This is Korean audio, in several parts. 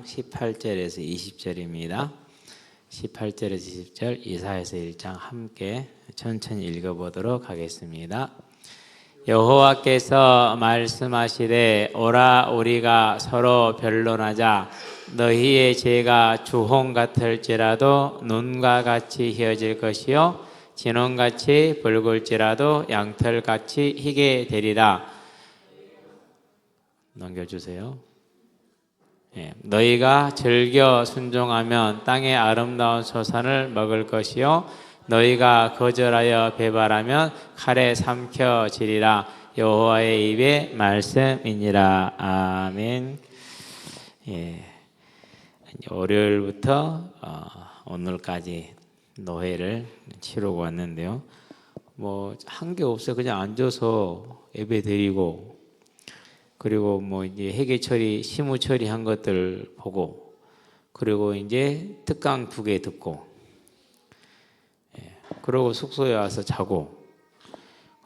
1장 18절에서 20절입니다. 18절에서 20절 이사에서 1장 함께 천천히 읽어보도록 하겠습니다. 여호와께서 말씀하시되 오라 우리가 서로 변론하자 너희의 죄가 주홍 같을지라도 눈과 같이 희어질 것이요 진홍같이 붉을지라도 양털같이 희게 되리라 넘겨주세요. 예, 너희가 즐겨 순종하면 땅의 아름다운 소산을 먹을 것이요 너희가 거절하여 배발하면 칼에 삼켜지리라 여호와의 입의 말씀이니라 아멘. 예, 월요일부터 어, 오늘까지 노회를 치르고 왔는데요. 뭐 한 게 없어요. 그냥 앉아서 예배 드리고 그리고 뭐 이제 회계 처리, 시무 처리한 것들 보고 그리고 이제 특강 두 개 듣고 예, 그러고 숙소에 와서 자고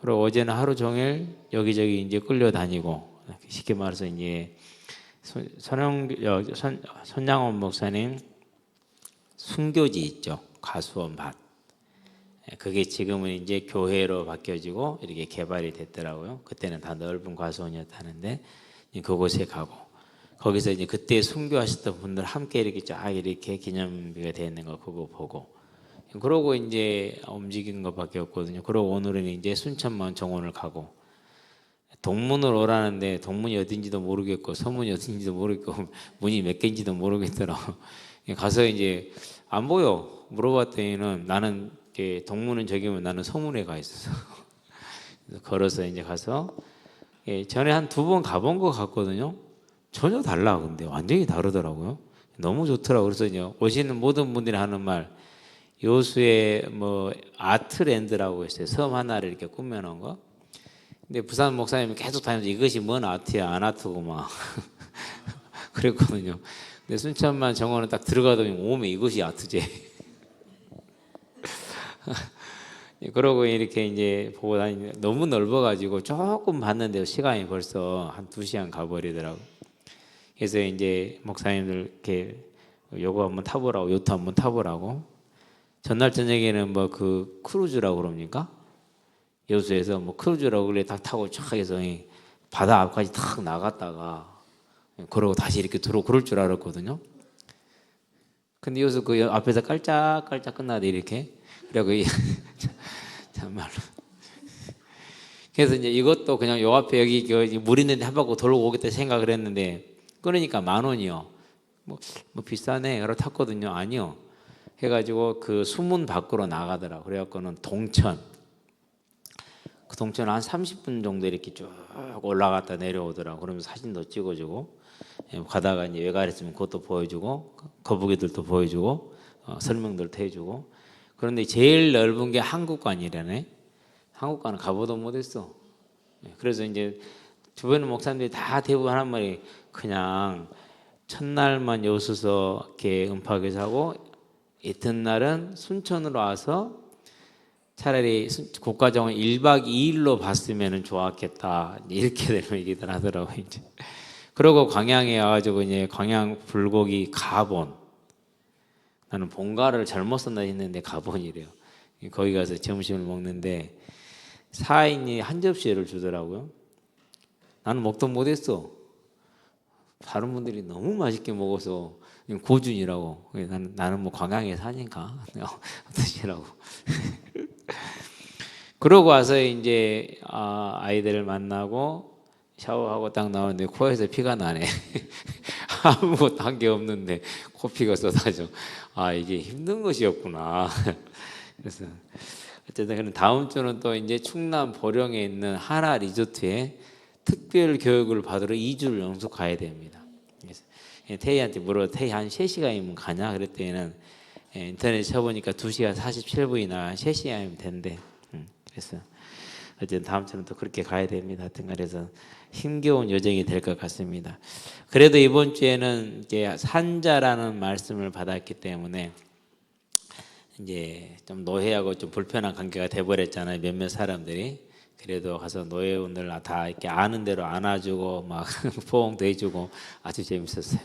그리고 어제는 하루 종일 여기저기 이제 끌려다니고 쉽게 말해서 이제 손- 손영 손, 손양원 목사님 순교지 있죠? 가수원 밭. 예, 그게 지금은 이제 교회로 바뀌어지고 이렇게 개발이 됐더라고요. 그때는 다 넓은 과수원이었다는데 그곳에 가고 거기서 이제 그때 순교하셨던 분들 함께 이렇게 쫙 이렇게 기념비가 되어 있는 거 그거 보고 그러고 이제 움직인 것밖에 없거든요. 그러고 오늘은 이제 순천만 정원을 가고 동문을 오라는데 동문이 어딘지도 모르겠고 서문이 어딘지도 모르겠고 문이 몇 개인지도 모르겠더라고. 가서 이제 안 보여 물어봤더니는 나는 이제 동문은 저기면 나는 서문에 가 있었어. 그래서 걸어서 이제 가서 예, 전에 한 두 번 가본 것 같거든요. 전혀 달라 근데 완전히 다르더라고요. 너무 좋더라고. 그래서 이제 오시는 모든 분들이 하는 말 요수의 뭐 아트랜드라고 있어요. 섬 하나를 이렇게 꾸며놓은 거. 근데 부산 목사님이 계속 다니면서 이것이 뭔 아트야 안 아트고 막 그랬거든요. 근데 순천만 정원은 딱 들어가더니 오메 이것이 아트제. 그러고 이렇게 이제 보고 다니는데 너무 넓어가지고 조금 봤는데 시간이 벌써 한 두 시간 가버리더라고. 그래서 이제 목사님들 이렇게 요거 한번 타보라고 요트 한번 타보라고. 전날 저녁에는 뭐 그 크루즈라고 그럽니까? 여수에서 뭐 크루즈라고 그래 딱 타고 쫙 해서 이 바다 앞까지 탁 나갔다가 그러고 다시 이렇게 들어 그럴 줄 알았거든요. 근데 여기서 그 앞에서 깔짝깔짝 끝나대 이렇게 이 참말로 그래서 이제 이것도 그냥 요 앞에 여기 그물 있는데 한 바퀴 돌고 오겠다 생각을 했는데 끊으니까 만 원이요. 뭐, 뭐 비싸네. 그러 탔거든요. 아니요. 해가지고 그 수문 밖으로 나가더라. 그래갖고는 동천. 그 동천 한 30분 정도 이렇게 쭉 올라갔다 내려오더라. 그러면서 사진도 찍어주고 예, 가다가 이제 외가리 있으면 그것도 보여주고 거북이들도 보여주고 어, 설명들도 해주고 그런데 제일 넓은 게 한국관이라네. 한국관은 가보도 못했어. 예, 그래서 이제 주변 목사님들이 다 대부분 하는 말이 그냥 첫날만 여수서 이렇게 음파교사 하고 이튿날은 순천으로 와서 차라리 순- 국가정원 1박 2일로 봤으면 좋았겠다. 이렇게 되는 얘기들 하더라고요. 이제. 그러고 광양에 와가지고 이제 광양 불고기 가본. 나는 본가를 잘못 썼나 했는데 가본이래요. 거기 가서 점심을 먹는데 4인이 한 접시를 주더라고요. 나는 먹도 못했어. 다른 분들이 너무 맛있게 먹어서 고준이라고. 나는, 나는 뭐 광양에 사니까 어떠시라고. 그러고 와서 이제 아, 아이들을 만나고 샤워하고 딱 나오는데 코에서 피가 나네. 아무것도 한 게 없는데 코피가 쏟아져. 아 이게 힘든 것이었구나. 그래서 어쨌든 그럼 다음 주는 또 이제 충남 보령에 있는 하나 리조트에 특별 교육을 받으러 2주를 연속 가야 됩니다. 그래서 태희한테 물어 태희 한 3시간이면 가냐 그랬더니는 예, 인터넷 쳐보니까 2시간 47분이나 3시간이면 된대. 음, 그래서 어쨌든 다음 주는 또 그렇게 가야 됩니다. 하여튼 그래서 힘겨운 여정이 될 것 같습니다. 그래도 이번 주에는 이제 산자라는 말씀을 받았기 때문에 이제 좀 노예하고 좀 불편한 관계가 돼버렸잖아요. 몇몇 사람들이 그래도 가서 노예원들 다 이렇게 아는 대로 안아주고 막 포옹도 해주고 아주 재밌었어요.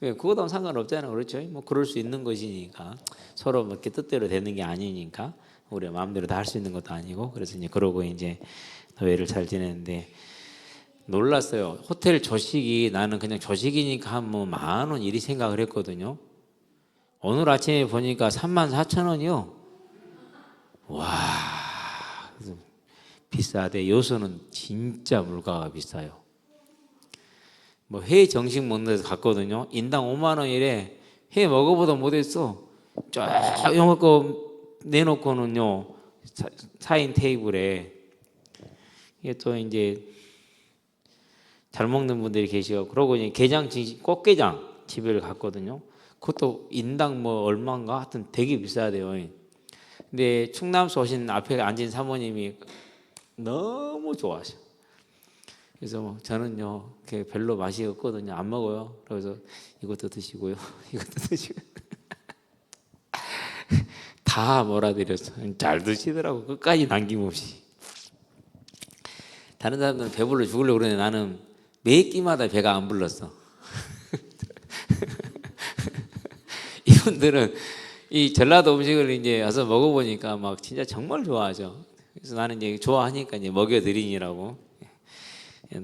왜 그거도 상관없잖아요, 그렇죠? 뭐 그럴 수 있는 것이니까 서로 뭐 이렇게 뜻대로 되는 게 아니니까 우리 마음대로 다 할 수 있는 것도 아니고 그래서 이제 그러고 이제 노예를 잘 지내는데 놀랐어요. 호텔 조식이 나는 그냥 조식이니까 한 뭐 만 원 이리 생각을 했거든요. 오늘 아침에 보니까 3만 4천 원이요. 와, 비싸대. 요소는 진짜 물가가 비싸요. 뭐 회 정식 먹는 데서 갔거든요. 인당 5만 원이래. 회 먹어보다 못했어. 쫙 요만큼 내놓고는요. 사- 사인 테이블에 이게 또 이제 잘 먹는 분들이 계시고 그러고 이제 게장 진- 꽃게장 집을 갔거든요. 그것도 인당 뭐 얼마인가 하여튼 되게 비싸대요. 근데 충남서 오신 앞에 앉은 사모님이 너무 좋아하셔. 그래서 뭐 저는요 그게 별로 맛이 없거든요. 안 먹어요. 그래서 이것도 드시고요. 이것도 드시고 다 몰아드렸어. 잘 드시더라고. 끝까지 남김없이. 다른 사람들은 배불러 죽으려고 그러는데 나는 매 끼마다 배가 안 불렀어. 이분들은 이 전라도 음식을 이제 와서 먹어보니까 막 진짜 정말 좋아하죠. 그래서 나는 이제 좋아하니까 이제 먹여드리니라고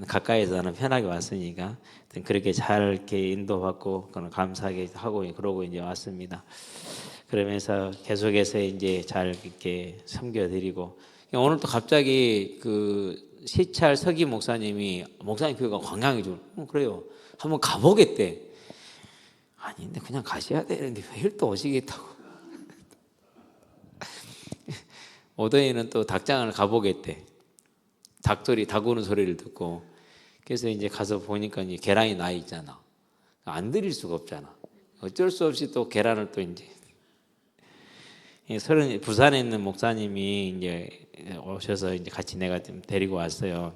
가까이서 나는 편하게 왔으니까 그렇게 잘 이렇게 인도받고 감사하게 하고 그러고 이제 왔습니다. 그러면서 계속해서 이제 잘 이렇게 섬겨드리고 오늘 또 갑자기 그 시찰 서기 목사님이 목사님 교회가 좀 어, 그래요. 한번 가보겠대. 아니 근데 그냥 가셔야 되는데 왜또 오시겠다고. 오더이는 또 닭장을 가보겠대. 닭소리, 닭 우는 소리를 듣고 그래서 이제 가서 보니까 이제 계란이 나 있잖아. 안 드릴 수가 없잖아. 어쩔 수 없이 또 계란을 또 이제 예, 서른 부산에 있는 목사님이 이제 오셔서 이제 같이 내가 좀 데리고 왔어요.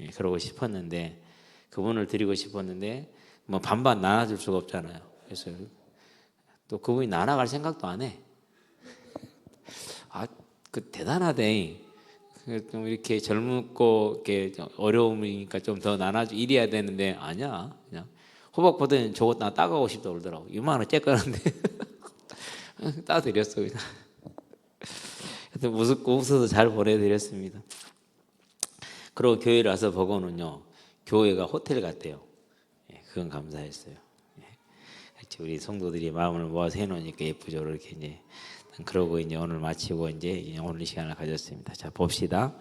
예, 그러고 싶었는데 그분을 드리고 싶었는데 뭐 반반 나눠줄 수가 없잖아요. 그래서 또 그분이 나눠갈 생각도 안 해. 아, 그 대단하대. 그좀 이렇게 젊고 이렇게 좀 어려움이니까 좀 더 나눠주 이래야 되는데 아니야. 그냥 호박보다는 저것 나 따가고 싶다 그러더라고. 이만한 째까는데 따드렸어 그냥. 웃고 웃어서 잘 보내드렸습니다. 그리고 교회를 와서 보고는요, 교회가 호텔 같대요. 예, 그건 감사했어요. 예. 우리 성도들이 마음을 모아서 해놓으니까 예쁘죠. 이렇게 이제 그러고 이제 오늘 마치고 이제 오늘 이 시간을 가졌습니다. 자 봅시다.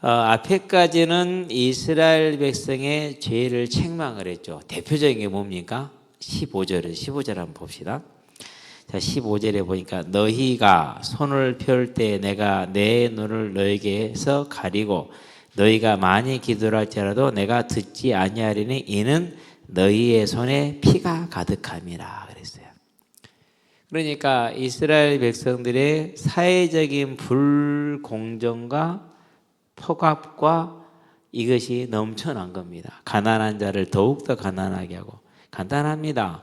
어, 앞에까지는 이스라엘 백성의 죄를 책망을 했죠. 대표적인 게 뭡니까? 15절에 15절 한번 봅시다. 자, 15절에 보니까 너희가 손을 펼 때 내가 내 눈을 너에게서 가리고 너희가 많이 기도를 할지라도 내가 듣지 아니하리니 이는 너희의 손에 피가 가득함이라 그랬어요. 그러니까 이스라엘 백성들의 사회적인 불공정과 폭압과 이것이 넘쳐난 겁니다. 가난한 자를 더욱더 가난하게 하고 간단합니다.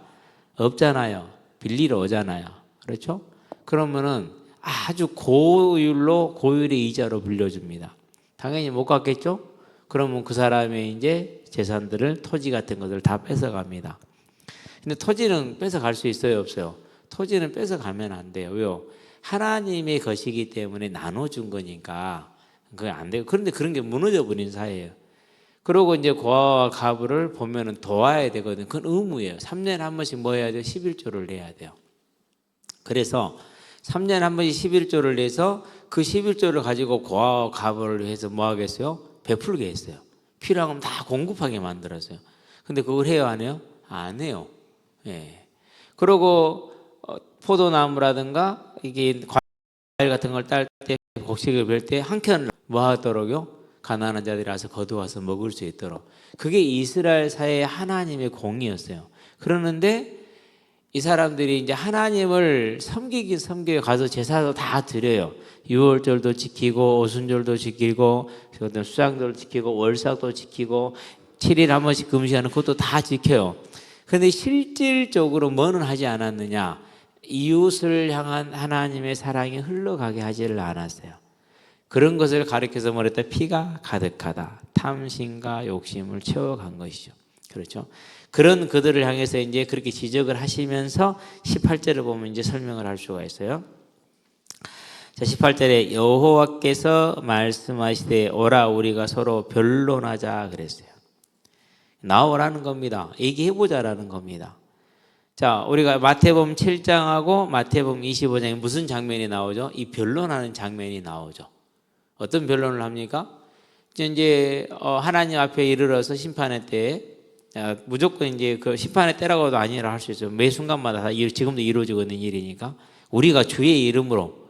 없잖아요. 빌리러 오잖아요. 그렇죠? 그러면은 아주 고율로 고율의 이자로 불려줍니다. 당연히 못 갚겠죠? 그러면 그 사람의 이제 재산들을 토지 같은 것을 다 뺏어갑니다. 근데 토지는 뺏어갈 수 있어요, 없어요? 토지는 뺏어가면 안 돼요. 왜요? 하나님의 것이기 때문에 나눠준 거니까 그게 안 돼요. 그런데 그런 게 무너져 버린 사회예요. 그러고 이제 고아와 가부를 보면은 도와야 되거든. 그건 의무예요. 3년에 한 번씩 뭐 해야 돼요? 11조를 내야 돼요. 그래서 3년에 한 번씩 11조를 내서 그 11조를 가지고 고아와 가부를 해서 뭐 하겠어요? 베풀게 했어요. 필요한 다 공급하게 만들었어요. 근데 그걸 해요, 안 해요? 안 해요. 예. 그리고 어, 포도나무라든가 이게 과일 같은 걸 딸 때 곡식을 벨때한 켠을 뭐 하도록요? 가난한 자들이 와서 거두어서 먹을 수 있도록 그게 이스라엘 사회의 하나님의 공이었어요. 그러는데 이 사람들이 이제 하나님을 섬기긴 섬겨요. 가서 제사도 다 드려요. 유월절도 지키고 오순절도 지키고 그다음 수장절도 지키고 월삭도 지키고 7일 한 번씩 금식하는 것도 다 지켜요. 근데 실질적으로 뭐는 하지 않았느냐? 이웃을 향한 하나님의 사랑이 흘러가게 하지를 않았어요. 그런 것을 가리켜서 말했다 피가 가득하다. 탐심과 욕심을 채워간 것이죠. 그렇죠. 그런 그들을 향해서 이제 그렇게 지적을 하시면서 18절을 보면 이제 설명을 할 수가 있어요. 자, 18절에 여호와께서 말씀하시되 오라 우리가 서로 변론하자 그랬어요. 나오라는 겁니다. 얘기해 보자라는 겁니다. 자, 우리가 마태복음 7장하고 마태복음 25장에 무슨 장면이 나오죠? 이 변론하는 장면이 나오죠. 어떤 변론을 합니까? 이제 어, 하나님 앞에 이르러서 심판의 때에 아, 무조건 이제 그 심판의 때라고도 아니라 할 수 있어요. 매 순간마다 다 이- 지금도 이루어지고 있는 일이니까 우리가 주의 이름으로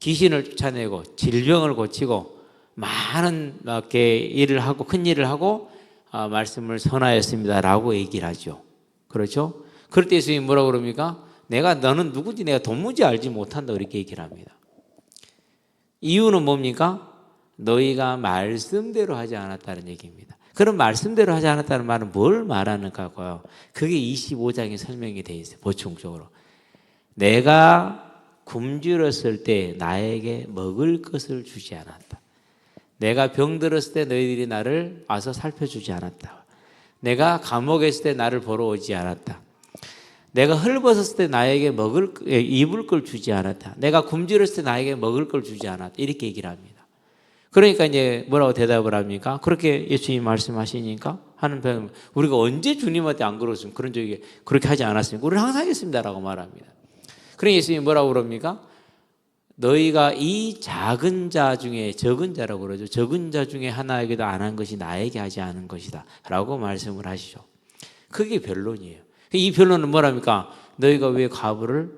귀신을 쫓아내고 질병을 고치고 많은 이렇게 일을 하고 큰 일을 하고 아, 말씀을 선하였습니다라고 얘기를 하죠. 그렇죠? 그럴 때 예수님이 뭐라고 그럽니까? 내가 너는 누군지 내가 도무지 알지 못한다 그렇게 얘기를 합니다. 이유는 뭡니까? 너희가 말씀대로 하지 않았다는 얘기입니다. 그럼 말씀대로 하지 않았다는 말은 뭘 말하는가고요? 그게 25장에 설명이 돼 있어요. 보충적으로. 내가 굶주렸을 때 나에게 먹을 것을 주지 않았다. 내가 병들었을 때 너희들이 나를 와서 살펴주지 않았다. 내가 감옥에 있을 때 나를 보러 오지 않았다. 내가 헐벗었을 때 나에게 먹을 예, 입을 걸 주지 않았다. 내가 굶주렸을 때 나에게 먹을 걸 주지 않았다. 이렇게 얘기를 합니다. 그러니까 이제 뭐라고 대답을 합니까? 그렇게 예수님 말씀하시니까 하는 편 우리가 언제 주님한테 안 그러었으면 그런 적이 그렇게 하지 않았습니까? 우리는 항상 했습니다라고 말합니다. 그러니 예수님 뭐라고 그럽니까? 너희가 이 작은 자 중에 적은 자라고 그러죠. 적은 자 중에 하나에게도 안 한 것이 나에게 하지 않은 것이다. 라고 말씀을 하시죠. 그게 변론이에요. 이 변론은 뭐랍니까? 너희가 왜 과부를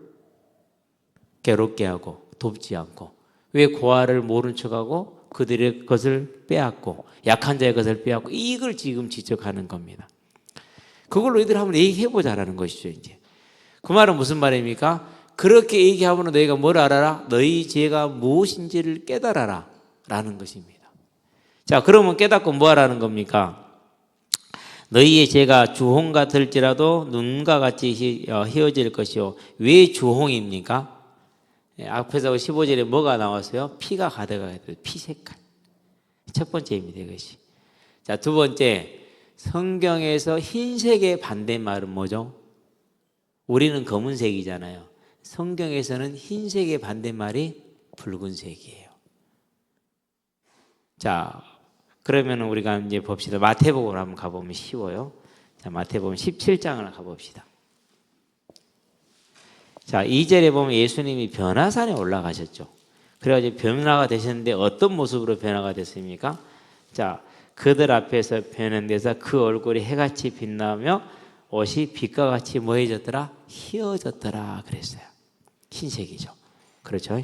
괴롭게 하고 돕지 않고 왜 고아를 모른 척하고 그들의 것을 빼앗고 약한 자의 것을 빼앗고 이걸 지금 지적하는 겁니다. 그걸 너희들 한번 얘기해 보자라는 것이죠, 이제. 그 말은 무슨 말입니까? 그렇게 얘기하면 너희가 뭘 알아라? 너희 죄가 무엇인지를 깨달아라. 라는 것입니다. 자, 그러면 깨닫고 뭐 하라는 겁니까? 너희의 죄가 주홍 같을지라도 눈과 같이 희- 어, 휘어질 것이요. 왜 주홍입니까? 예, 앞에서 15절에 뭐가 나왔어요? 피가 가득하게 돼. 피 색깔. 첫 번째입니다, 이것이. 자, 두 번째. 성경에서 흰색의 반대말은 뭐죠? 우리는 검은색이잖아요. 성경에서는 흰색의 반대말이 붉은색이에요. 자, 그러면 우리가 이제 봅시다. 마태복음을 한번 가보면 쉬워요. 자, 마태복음 17장을 가봅시다. 자, 2절에 보면 예수님이 변화산에 올라가셨죠. 그래가지고 변화가 되셨는데 어떤 모습으로 변화가 됐습니까? 자, 그들 앞에서 변현돼서 그 얼굴이 해같이 빛나며 옷이 빛과 같이 뭐해졌더라? 희어졌더라 그랬어요. 흰색이죠. 그렇죠?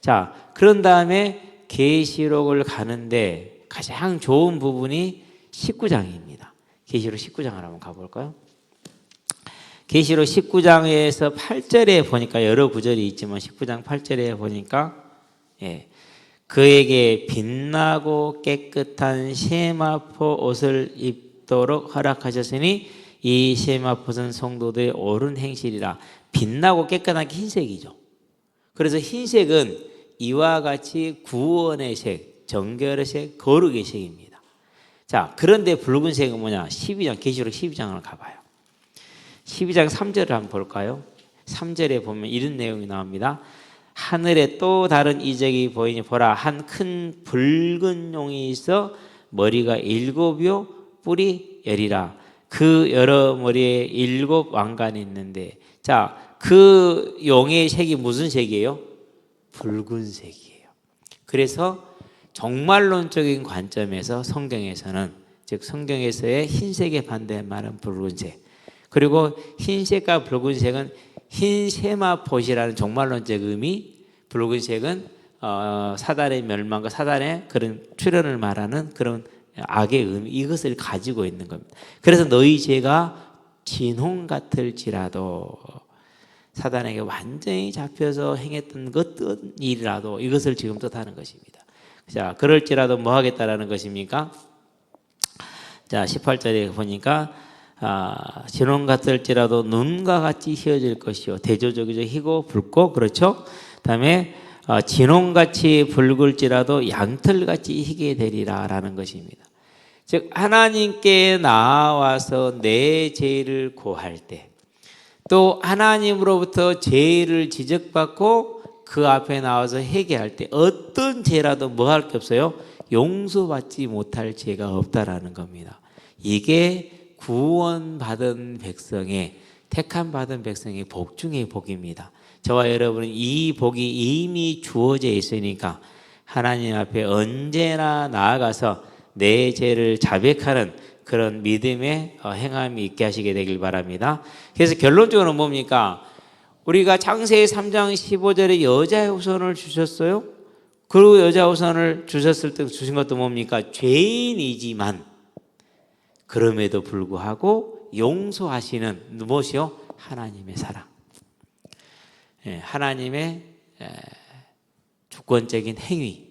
자, 그런 다음에 계시록을 가는데 가장 좋은 부분이 19장입니다. 계시록 19장을 한번 가볼까요? 계시록 19장에서 8절에 보니까 여러 구절이 있지만 19장 8절에 보니까 예. 그에게 빛나고 깨끗한 세마포 옷을 입도록 허락하셨으니 이 세마포는 성도들의 옳은 행실이라 빛나고 깨끗한 게 흰색이죠. 그래서 흰색은 이와 같이 구원의 색, 정결의 색, 거룩의 색입니다. 자, 그런데 붉은색은 뭐냐? 12장, 계시록 12장을 가봐요. 12장 3절을 한번 볼까요? 3절에 보면 이런 내용이 나옵니다. 하늘에 또 다른 이적이 보이니 보라 한 큰 붉은 용이 있어 머리가 일곱요 뿔이 열이라 그 여러 머리에 일곱 왕관이 있는데 자 그 용의 색이 무슨 색이에요? 붉은 색이에요. 그래서 정말론적인 관점에서 성경에서는 즉 성경에서의 흰색의 반대말은 붉은색 그리고 흰색과 붉은색은 흰 세마포시라는 종말론적 의미, 붉은색은 어, 사단의 멸망과 사단의 그런 출현을 말하는 그런 악의 의미 이것을 가지고 있는 겁니다. 그래서 너희 죄가 진홍 같을지라도 사단에게 완전히 잡혀서 행했던 어떤 일이라도 이것을 지금 뜻하는 것입니다. 자, 그럴지라도 뭐 하겠다라는 것입니까? 자, 18절에 보니까 아, 진홍 같을지라도 눈과 같이 휘어질 것이요 대조적이죠 희고 붉고 그렇죠. 그다음에 어, 진홍같이 붉을지라도 양털같이 희게 되리라라는 것입니다. 즉 하나님께 나와서 내 죄를 고할 때, 또 하나님으로부터 죄를 지적받고 그 앞에 나와서 회개할 때 어떤 죄라도 뭐 할 게 없어요? 용서받지 못할 죄가 없다라는 겁니다. 이게 구원받은 백성의 택함 받은 백성의 복 중의 복입니다. 저와 여러분은 이 복이 이미 주어져 있으니까 하나님 앞에 언제나 나아가서 내 죄를 자백하는 그런 믿음의 어, 행함이 있게 하시게 되길 바랍니다. 그래서 결론적으로 뭡니까? 우리가 창세기 3장 15절에 여자의 후손을 주셨어요. 그리고 여자 후손을 주셨을 때 주신 것도 뭡니까? 죄인이지만 그럼에도 불구하고 용서하시는 무엇이요? 하나님의 사랑. 예, 하나님의 에, 주권적인 행위.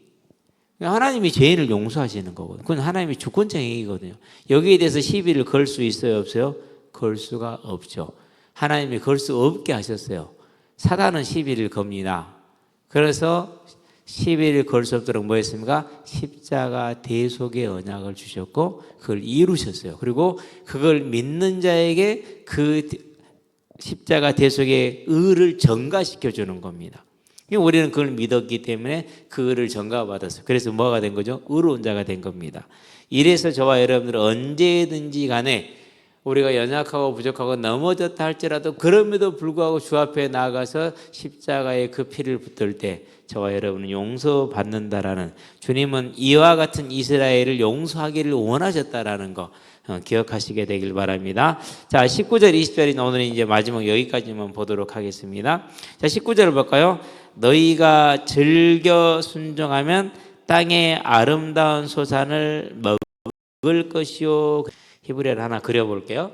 하나님이 죄인을 용서하시는 거거든요. 그건 하나님의 주권적 행위거든요. 여기에 대해서 시비를 걸 수 있어요, 없어요? 걸 수가 없죠. 하나님이 걸 수 없게 하셨어요. 사단은 시비를 겁니다. 그래서 시비를 걸수 없도록 뭐 했습니까? 십자가 대속의 언약을 주셨고 그걸 이루셨어요. 그리고 그걸 믿는 자에게 그 십자가 대속의 의를 전가시켜 주는 겁니다. 우리는 그걸 믿었기 때문에 그 의를 전가받았어요. 그래서 뭐가 된 거죠? 의로운 자가 된 겁니다. 이래서 저와 여러분들은 언제든지 간에 우리가 연약하고 부족하고 넘어졌다 할지라도 그럼에도 불구하고 주 앞에 나아가서 십자가에 그 피를 붙들 때 저와 여러분은 용서받는다라는 주님은 이와 같은 이스라엘을 용서하기를 원하셨다라는 거 어, 기억하시게 되길 바랍니다. 자, 19절, 20절이 오늘 이제 마지막 여기까지만 보도록 하겠습니다. 자, 19절을 볼까요? 너희가 즐겨 순종하면 땅의 아름다운 소산을 먹을 것이요. 히브리어를 하나 그려볼게요.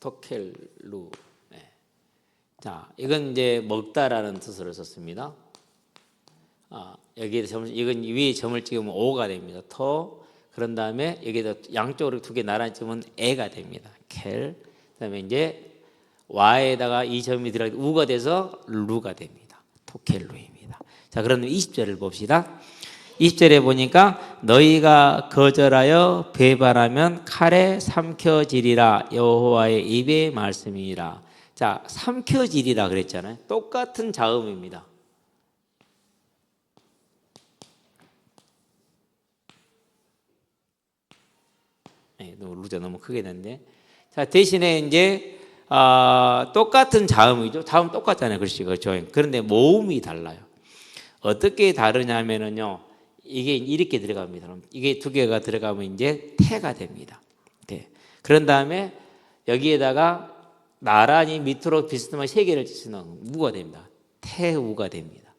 토켈루. 네. 자, 이건 이제 먹다라는 뜻으로 썼습니다. 아, 여기에 점, 이건 위에 점을 찍으면 오가 됩니다. 토. 그런 다음에 여기다 양쪽으로 두 개 나란히 찍으면 에가 됩니다. 켈. 그 다음에 이제 와에다가 이 점이 들어가 우가 돼서 루가 됩니다. 토켈루입니다. 자, 그러면 20절을 봅시다. 20절에 보니까 너희가 거절하여 배반하면 칼에 삼켜지리라 여호와의 입의 말씀이라. 자, 삼켜지리라 그랬잖아요. 똑같은 자음입니다. 네, 너무 루자 너무 크게 됐는데. 자, 대신에 이제 아, 똑같은 자음이죠. 자음 똑같잖아요. 글씨가 그렇죠. 그런데 모음이 달라요. 어떻게 다르냐면은요. 이게 이렇게 들어갑니다. 이게 두 개가 들어가면 이제 태가 됩니다. 태. 그런 다음에 여기에다가 나란히 밑으로 비스듬한 세 개를 치는 무가 됩니다. 태우가 됩니다.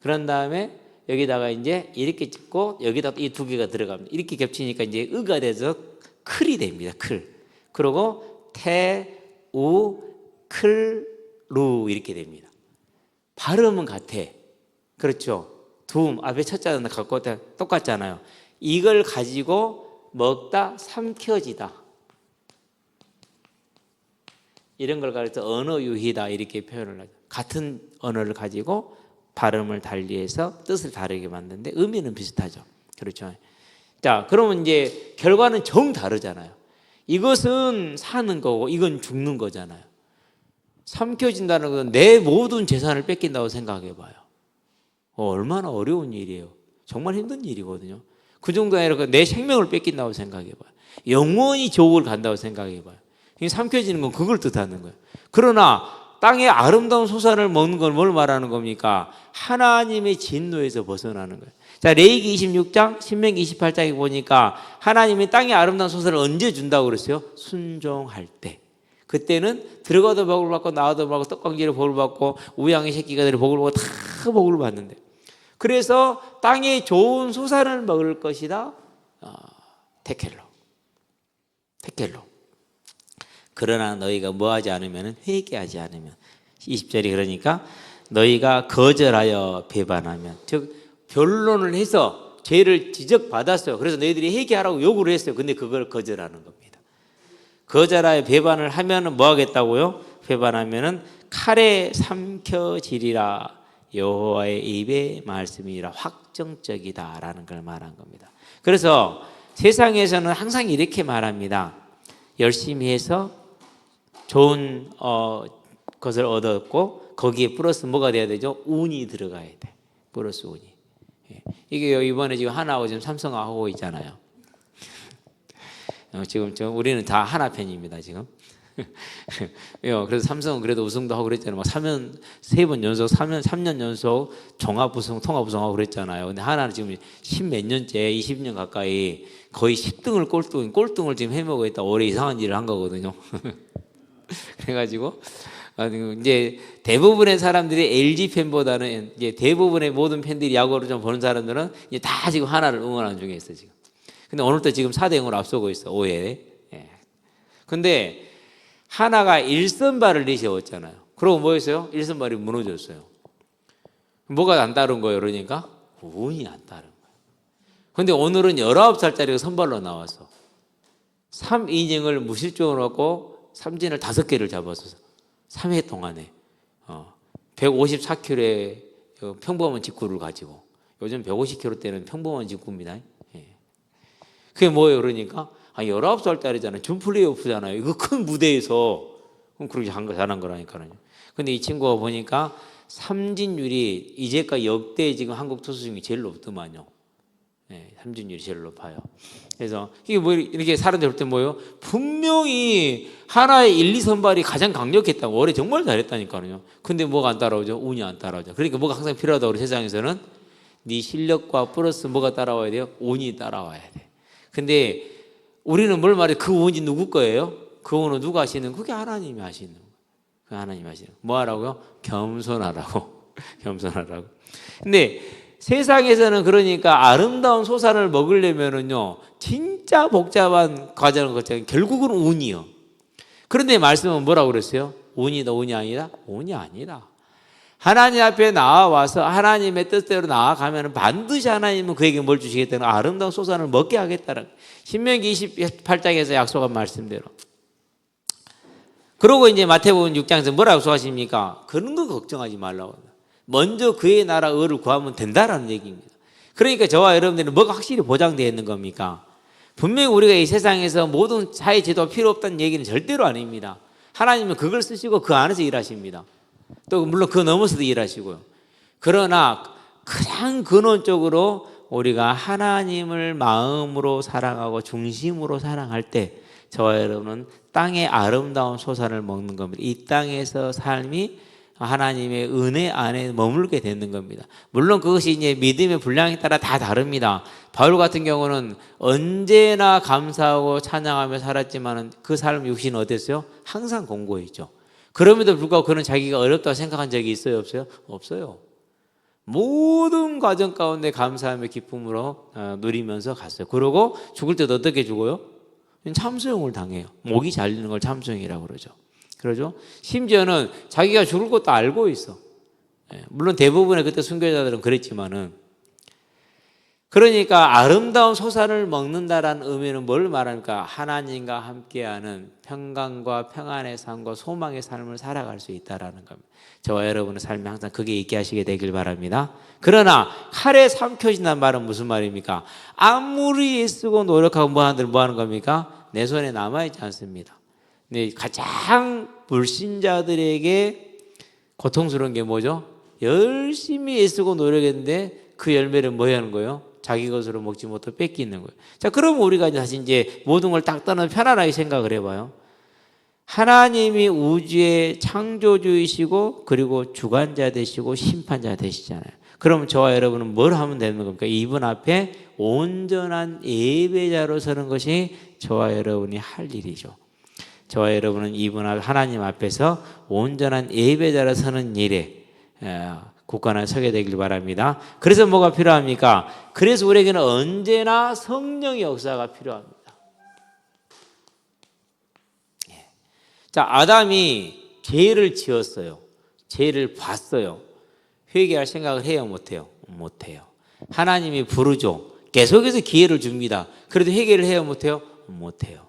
그런 다음에 여기다가 이제 이렇게 찍고 여기다 이 두 개가 들어갑니다. 이렇게 겹치니까 이제 의가 돼서 클이 됩니다. 클. 그리고 태, 우, 클, 루 이렇게 됩니다. 발음은 같아. 그렇죠. 두음 앞에 첫 자는 갖고 똑같잖아요. 이걸 가지고 먹다 삼켜지다. 이런 걸 가르쳐 언어 유희다 이렇게 표현을 하죠. 같은 언어를 가지고 발음을 달리해서 뜻을 다르게 만드는데 의미는 비슷하죠. 그렇죠. 자, 그러면 이제 결과는 정 다르잖아요. 이것은 사는 거고 이건 죽는 거잖아요. 삼켜진다는 건 내 모든 재산을 뺏긴다고 생각해 봐요. 어, 얼마나 어려운 일이에요. 정말 힘든 일이거든요. 그 정도 아니라 내 생명을 뺏긴다고 생각해 봐요. 영원히 지옥을 간다고 생각해 봐요. 삼켜지는 건 그걸 뜻하는 거예요. 그러나 땅의 아름다운 소산을 먹는 건 뭘 말하는 겁니까? 하나님의 진노에서 벗어나는 거예요. 자, 레이기 26장, 신명기 28장에 보니까 하나님이 땅의 아름다운 소산을 언제 준다고 그랬어요? 순종할 때. 그때는 들어가도 복을 받고 나와도 복을 받고 떡강지를 복을 받고 우양의 새끼가 들 복을 받고 다 복을 받는데. 그래서 땅에 좋은 소산을 먹을 것이다. 어, 테켈로. 테켈로. 그러나 너희가 뭐하지 않으면 회개하지 않으면 20절이 그러니까 너희가 거절하여 배반하면 즉 변론을 해서 죄를 지적받았어요. 그래서 너희들이 회개하라고 요구를 했어요. 근데 그걸 거절하는 겁니다. 거자라에 배반을 하면은 뭐 하겠다고요? 배반하면은 칼에 삼켜지리라 여호와의 입의 말씀이라 확정적이다라는 걸 말한 겁니다. 그래서 세상에서는 항상 이렇게 말합니다. 열심히 해서 좋은 어, 것을 얻었고 거기에 플러스 뭐가 돼야 되죠? 운이 들어가야 돼. 플러스 운이. 예. 이게 이번에 지금 하나하고 지금 삼성하고 있잖아요. 어, 지금 저 우리는 다 하나 편입니다 지금. 예, 그래서 삼성은 그래도 우승도 하고 그랬잖아요. 막 3년 세 번 연속 3년 3년 연속 종합 우승 통합 우승하고 그랬잖아요. 근데 하나는 지금 10몇 년째 20년 가까이 거의 10등을 꼴등 꼴등을 지금 해먹고 있다. 올해 이상한 일을 한 거거든요. 그래가지고 아니, 이제 대부분의 사람들이 LG 팬보다는 이제 대부분의 모든 팬들이 야구를 좀 보는 사람들은 이제 다 지금 하나를 응원하는 중에 있어 지금. 근데 오늘도 지금 4대 0으로 앞서고 있어 5회. 예. 근데 하나가 일선발을 내세웠잖아요. 그러고 뭐 했어요? 일선발이 무너졌어요. 뭐가 안 따른 거예요? 그러니까 운이 안 따른 거예요. 근데 오늘은 19살짜리가 선발로 나왔어. 3이닝을 무실점으로 갖고 삼진을 5개를 잡았어. 3회 동안에. 어, 154km의 평범한 직구를 가지고. 요즘 150km대는 평범한 직구입니다. 예. 그게 뭐예요? 그러니까 아, 19살짜리잖아요. 준 플레이오프잖아요. 이거 큰 무대에서 그럼 그렇게 한 거, 잘한 거라니까요. 근데 이 친구가 보니까 삼진율이 이제까지 역대 지금 한국 투수 중에 제일 높더만요. 네, 삼진율이 제일 높아요. 그래서 이게 뭐 이렇게 사람들 볼때 뭐예요? 분명히 하나의 1, 2선발이 가장 강력했다고 올해 정말 잘했다니까요. 근데 뭐가 안 따라오죠? 운이 안 따라오죠. 그러니까 뭐가 항상 필요하다고 우리 세상에서는 네 실력과 플러스 뭐가 따라와야 돼요? 운이 따라와야 돼. 근데 우리는 뭘 말해? 그 운이 누구 거예요? 그 운은 누가 하시는? 그게 하나님이 하시는 거예요. 그 하나님이 하시는. 뭐 하라고요? 겸손하라고. 겸손하라고. 근데 세상에서는 그러니까 아름다운 소산을 먹으려면은요, 진짜 복잡한 과정을 거쳐요. 결국은 운이요. 그런데 말씀은 뭐라고 그랬어요? 운이다, 운이 아니다? 운이 아니다. 하나님 앞에 나와서 하나님의 뜻대로 나아가면 반드시 하나님은 그에게 뭘 주시겠다는 아름다운 소산을 먹게 하겠다는 신명기 28장에서 약속한 말씀대로. 그러고 이제 마태복음 6장에서 뭐라고 약속하십니까? 그런 거 걱정하지 말라고. 먼저 그의 나라 의를 구하면 된다라는 얘기입니다. 그러니까 저와 여러분들은 뭐가 확실히 보장되어 있는 겁니까? 분명히 우리가 이 세상에서 모든 사회 제도가 필요 없다는 얘기는 절대로 아닙니다. 하나님은 그걸 쓰시고 그 안에서 일하십니다. 또 물론 그 넘어서도 일하시고요. 그러나 가장 근원적으로 우리가 하나님을 마음으로 사랑하고 중심으로 사랑할 때 저와 여러분은 땅의 아름다운 소산을 먹는 겁니다. 이 땅에서 삶이 하나님의 은혜 안에 머물게 되는 겁니다. 물론 그것이 이제 믿음의 분량에 따라 다 다릅니다. 바울 같은 경우는 언제나 감사하고 찬양하며 살았지만은 그 삶 육신은 어땠어요? 항상 공고했죠. 그럼에도 불구하고 그는 자기가 어렵다고 생각한 적이 있어요? 없어요? 없어요. 모든 과정 가운데 감사함의 기쁨으로 어, 누리면서 갔어요. 그러고 죽을 때도 어떻게 죽어요? 참수형을 당해요. 목이 잘리는 걸 참수형이라고 그러죠. 그러죠? 심지어는 자기가 죽을 것도 알고 있어. 예, 물론 대부분의 그때 순교자들은 그랬지만은 그러니까 아름다운 소산을 먹는다라는 의미는 뭘 말합니까? 하나님과 함께하는 평강과 평안의 삶과 소망의 삶을 살아갈 수 있다라는 겁니다. 저와 여러분의 삶에 항상 그게 있게 하시게 되길 바랍니다. 그러나 칼에 삼켜진다는 말은 무슨 말입니까? 아무리 애쓰고 노력하고 뭐 하는 뭐 하는 겁니까? 내 손에 남아 있지 않습니다. 네, 가장 불신자들에게 고통스러운 게 뭐죠? 열심히 애쓰고 노력했는데 그 열매를 뭐 하는 거예요? 자기 것으로 먹지 못하고 뺏기는 거예요. 자, 그럼 우리가 다시 이제 모든 걸 딱 떠나 편안하게 생각을 해봐요. 하나님이 우주의 창조주이시고 그리고 주관자 되시고 심판자 되시잖아요. 그럼 저와 여러분은 뭘 하면 되는 겁니까? 이분 앞에 온전한 예배자로 서는 것이 저와 여러분이 할 일이죠. 저와 여러분은 이분 앞 하나님 앞에서 온전한 예배자로 서는 일에 국가나 서게 되길 바랍니다. 그래서 뭐가 필요합니까? 그래서 우리에게는 언제나 성령의 역사가 필요합니다. 예. 자, 아담이 죄를 지었어요. 죄를 봤어요. 회개할 생각을 해요, 못해요? 못해요. 하나님이 부르죠. 계속해서 기회를 줍니다. 그래도 회개를 해요, 못해요? 못해요.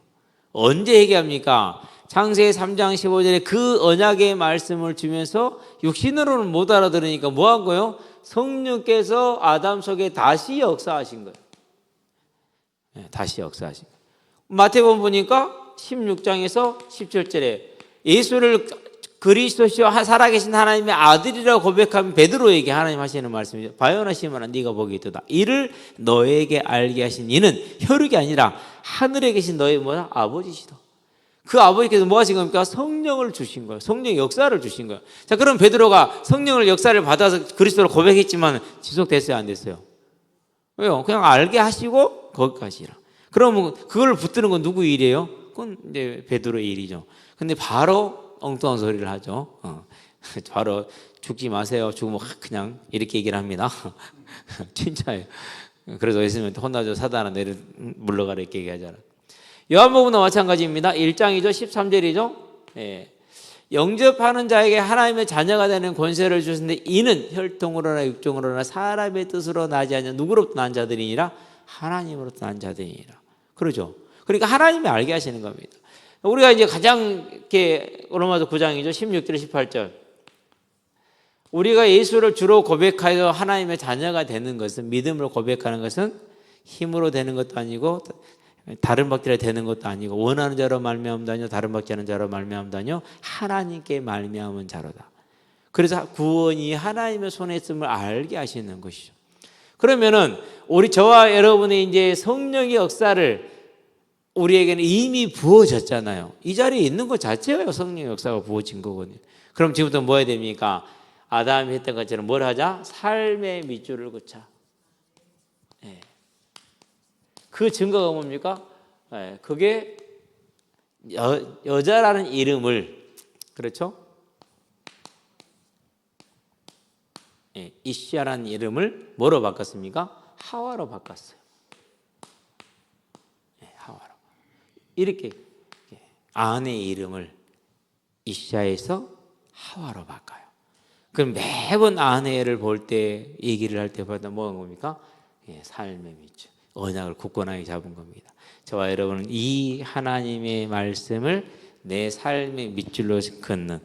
언제 회개합니까? 창세기 3장 15절에 그 언약의 말씀을 주면서 육신으로는 못 알아들으니까 뭐 한 거예요? 성령께서 아담 속에 다시 역사하신 거예요. 네, 다시 역사하신 거예요. 마태복음 보니까 16장에서 17절에 예수를 그리스도시요 살아계신 하나님의 아들이라고 고백하면 베드로에게 하나님 하시는 말씀이죠. 바요나 시몬아 네가 보기 있도다. 이를 너에게 알게 하신 이는 혈육이 아니라 하늘에 계신 너의 뭐야 아버지시다. 그 아버지께서 뭐 하신 겁니까? 성령을 주신 거예요. 성령 역사를 주신 거예요. 자, 그럼 베드로가 성령을 역사를 받아서 그리스도를 고백했지만 지속됐어요, 안 됐어요? 왜요? 그냥 알게 하시고 거기까지라. 그러면 그걸 붙드는 건 누구 일이에요? 그건 이제 베드로의 일이죠. 근데 바로 엉뚱한 소리를 하죠. 어. 바로 죽지 마세요. 죽으면 그냥 이렇게 얘기를 합니다. 진짜예요. 그래서 예수님한테 혼나죠. 사단아 내려 물러가라 이렇게 얘기하잖아. 요한복음도 마찬가지입니다. 1장이죠. 13절이죠. 예. 영접하는 자에게 하나님의 자녀가 되는 권세를 주신데 이는 혈통으로나 육종으로나 사람의 뜻으로 나지 않냐 누구로부터 난 자들이니라 하나님으로부터 난 자들이니라. 그러죠. 그러니까 하나님이 알게 하시는 겁니다. 우리가 이제 가장 이렇게 로마서 9장이죠. 16절 18절. 우리가 예수를 주로 고백하여 하나님의 자녀가 되는 것은 믿음으로 고백하는 것은 힘으로 되는 것도 아니고 다른 박자로 되는 것도 아니고 원하는 자로 말미암다뇨 다른 박자는 자로 말미암다뇨 하나님께 말미암은 자로다. 그래서 구원이 하나님의 손에 있음을 알게 하시는 것이죠. 그러면은 우리 저와 여러분의 이제 성령의 역사를 우리에게는 이미 부어졌잖아요. 이 자리에 있는 것 자체가 성령의 역사가 부어진 거거든요. 그럼 지금부터 뭐 해야 됩니까? 아담이 했던 것처럼 뭘 하자? 삶의 밑줄을 긋자. 예. 그 증거가 뭡니까? 예, 그게 여, 여자라는 이름을 그렇죠? 예, 이시아라는 이름을 뭐로 바꿨습니까? 하와로 바꿨어요. 예, 하와로. 이렇게 아내의 이름을 이시아에서 하와로 바꿔요. 그럼 매번 아내를 볼 때 얘기를 할 때마다 뭐한 겁니까? 예, 삶의 밑줄. 언약을 굳건하게 잡은 겁니다. 저와 여러분은 이 하나님의 말씀을 내 삶의 밑줄로 긋는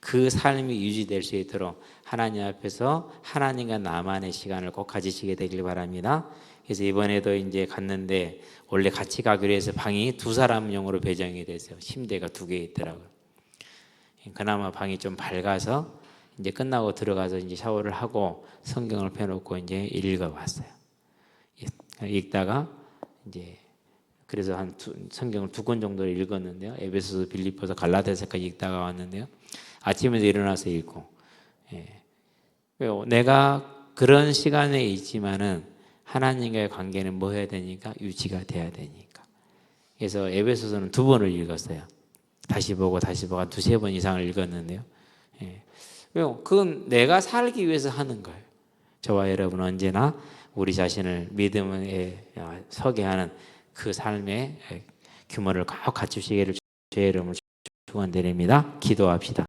그 삶이 유지될 수 있도록 하나님 앞에서 하나님과 나만의 시간을 꼭 가지시게 되길 바랍니다. 그래서 이번에도 이제 갔는데 원래 같이 가기로 해서 방이 두 사람용으로 배정이 됐어요. 침대가 두 개 있더라고요. 그나마 방이 좀 밝아서 이제 끝나고 들어가서 이제 샤워를 하고 성경을 펴놓고 이제 읽어봤어요. 읽다가 이제 그래서 한 두, 성경을 두 권 정도 읽었는데요. 에베소서, 빌립보서, 갈라디아서까지 읽다가 왔는데요. 아침에 일어나서 읽고 예. 내가 그런 시간에 있지만은 하나님과의 관계는 뭐 해야 되니까 유지가 돼야 되니까. 그래서 에베소서는 두 번을 읽었어요. 다시 보고 다시 보고 한 두세 번 이상을 읽었는데요. 예. 그건 내가 살기 위해서 하는 거예요. 저와 여러분 언제나 우리 자신을 믿음에 서게 하는 그 삶의 규모를 꼭 갖추시기를 주의 이름으로 축원드립니다. 기도합시다.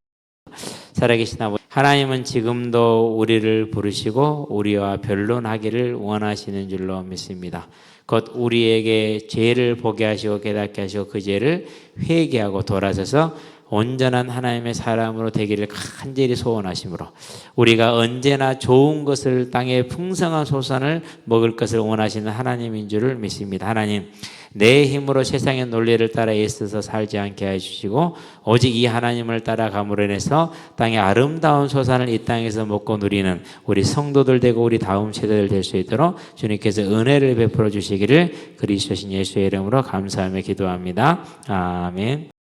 살아계신 아버지 하나님은 지금도 우리를 부르시고 우리와 변론하기를 원하시는 줄로 믿습니다. 곧 우리에게 죄를 보게 하시고 깨닫게 하시고 그 죄를 회개하고 돌아서서 온전한 하나님의 사람으로 되기를 간절히 소원하시므로 우리가 언제나 좋은 것을 땅에 풍성한 소산을 먹을 것을 원하시는 하나님인 줄을 믿습니다. 하나님 내 힘으로 세상의 논리를 따라 애써서 살지 않게 해주시고 오직 이 하나님을 따라감으로 인해서 땅의 아름다운 소산을 이 땅에서 먹고 누리는 우리 성도들 되고 우리 다음 세대들 될 수 있도록 주님께서 은혜를 베풀어 주시기를 그리스도신 예수의 이름으로 감사하며 기도합니다. 아멘.